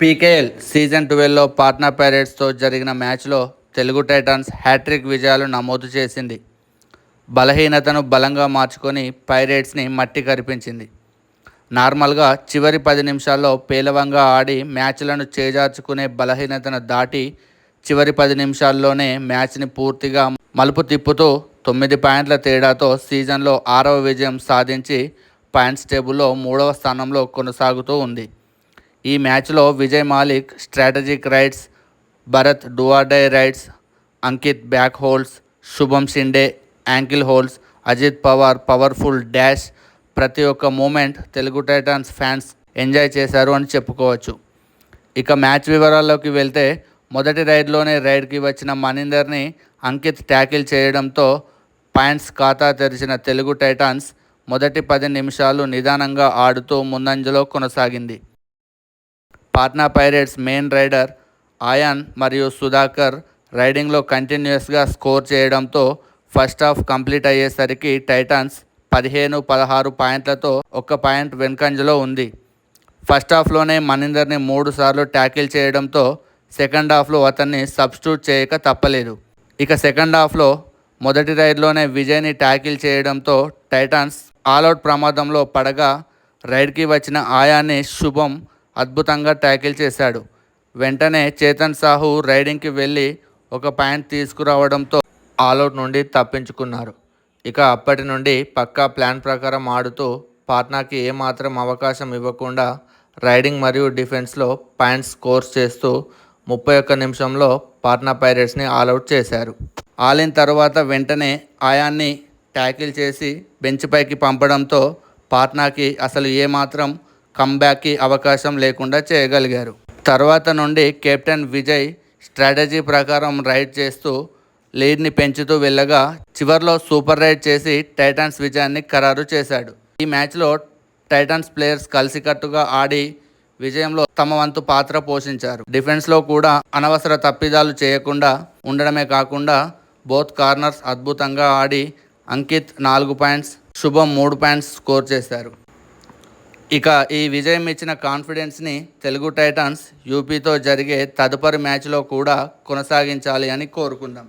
PKL season ట్వెల్వ్లో పాట్నా పైరేట్స్తో జరిగిన మ్యాచ్లో తెలుగు టైటాన్స్ హ్యాట్రిక్ విజయాలు నమోదు చేసింది. బలహీనతను బలంగా మార్చుకొని పైరేట్స్ని మట్టి కరిపించింది. నార్మల్గా చివరి పది నిమిషాల్లో పేలవంగా ఆడి మ్యాచ్లను చేజార్చుకునే బలహీనతను దాటి చివరి పది నిమిషాల్లోనే మ్యాచ్ని పూర్తిగా మలుపు తిప్పుతూ తొమ్మిది పాయింట్ల తేడాతో సీజన్లో ఆరవ విజయం సాధించి పాయింట్స్ టేబుల్లో మూడవ స్థానంలో కొనసాగుతూ ఉంది. ఈ మ్యాచ్లో Vijay Malik strategic raids Bharat డువాడై raids Ankit back holds Shubham Shinde ankle holds Ajit Pawar powerful dash ప్రతి ఒక్క moment Telugu Titans fans enjoy చేశారు అని చెప్పుకోవచ్చు. ఇక మ్యాచ్ వివరాల్లోకి వెళ్తే మొదటి రైడ్లోనే రైడ్కి వచ్చిన మనీందర్ని అంకిత్ ట్యాకిల్ చేయడంతో పాయింట్స్ ఖాతా తెరిచిన తెలుగు టైటాన్స్ మొదటి పది నిమిషాలు నిదానంగా ఆడుతూ ముందంజలో కొనసాగింది. Patna pirates main raider Ayan మరియు సుధాకర్ రైడింగ్లో కంటిన్యూస్గా స్కోర్ చేయడంతో ఫస్ట్ హాఫ్ కంప్లీట్ అయ్యేసరికి టైటాన్స్ పదిహేను పదహారు పాయింట్లతో ఒక్క పాయింట్ వెనుకంజలో ఉంది. ఫస్ట్ హాఫ్లోనే మనీందర్ని మూడు సార్లు ట్యాకిల్ చేయడంతో సెకండ్ హాఫ్లో అతన్ని సబ్స్టిట్యూట్ చేయక తప్పలేదు. ఇక సెకండ్ హాఫ్లో మొదటి రైడ్లోనే విజయ్ని ట్యాకిల్ చేయడంతో టైటాన్స్ ఆల్అవుట్ ప్రమాదంలో పడగా రైడ్కి వచ్చిన ఆయాన్ని శుభం అద్భుతంగా ట్యాకిల్ చేశాడు. వెంటనే చేతన్ సాహు రైడింగ్కి వెళ్ళి ఒక పాయింట్ తీసుకురావడంతో ఆల్అవుట్ నుండి తప్పించుకున్నారు. ఇక అప్పటి నుండి పక్కా ప్లాన్ ప్రకారం ఆడుతూ పాట్నాకి ఏమాత్రం అవకాశం ఇవ్వకుండా రైడింగ్ మరియు డిఫెన్స్లో పాయింట్స్ స్కోర్స్ చేస్తూ ముప్పై ఒక్క నిమిషంలో పాట్నా పైరేట్స్ని ఆల్అవుట్ చేశారు. ఆలిన తర్వాత వెంటనే ఆయాన్ని ట్యాకిల్ చేసి బెంచ్ పైకి పంపడంతో పాట్నాకి అసలు ఏమాత్రం కంబ్యాక్కి అవకాశం లేకుండా చేయగలిగారు. తర్వాత నుండి కెప్టెన్ విజయ్ స్ట్రాటజీ ప్రకారం రైడ్ చేస్తూ లీడ్ని పెంచుతూ వెళ్ళగా చివర్లో సూపర్ రైడ్ చేసి టైటాన్స్ విజయాన్ని ఖరారు చేశాడు. ఈ మ్యాచ్లో టైటాన్స్ ప్లేయర్స్ కలిసికట్టుగా ఆడి విజయంలో తమ వంతు పాత్ర పోషించారు. డిఫెన్స్లో కూడా అనవసర తప్పిదాలు చేయకుండా ఉండడమే కాకుండా బోత్ కార్నర్స్ అద్భుతంగా ఆడి అంకిత్ నాలుగు పాయింట్స్ శుభం మూడు పాయింట్స్ స్కోర్ చేశారు. ఇక ఈ విజయం ఇచ్చిన కాన్ఫిడెన్స్ని తెలుగు టైటాన్స్ యూపీతో జరిగే తదుపరి మ్యాచ్లో కూడా కొనసాగించాలి అని కోరుకుందాం.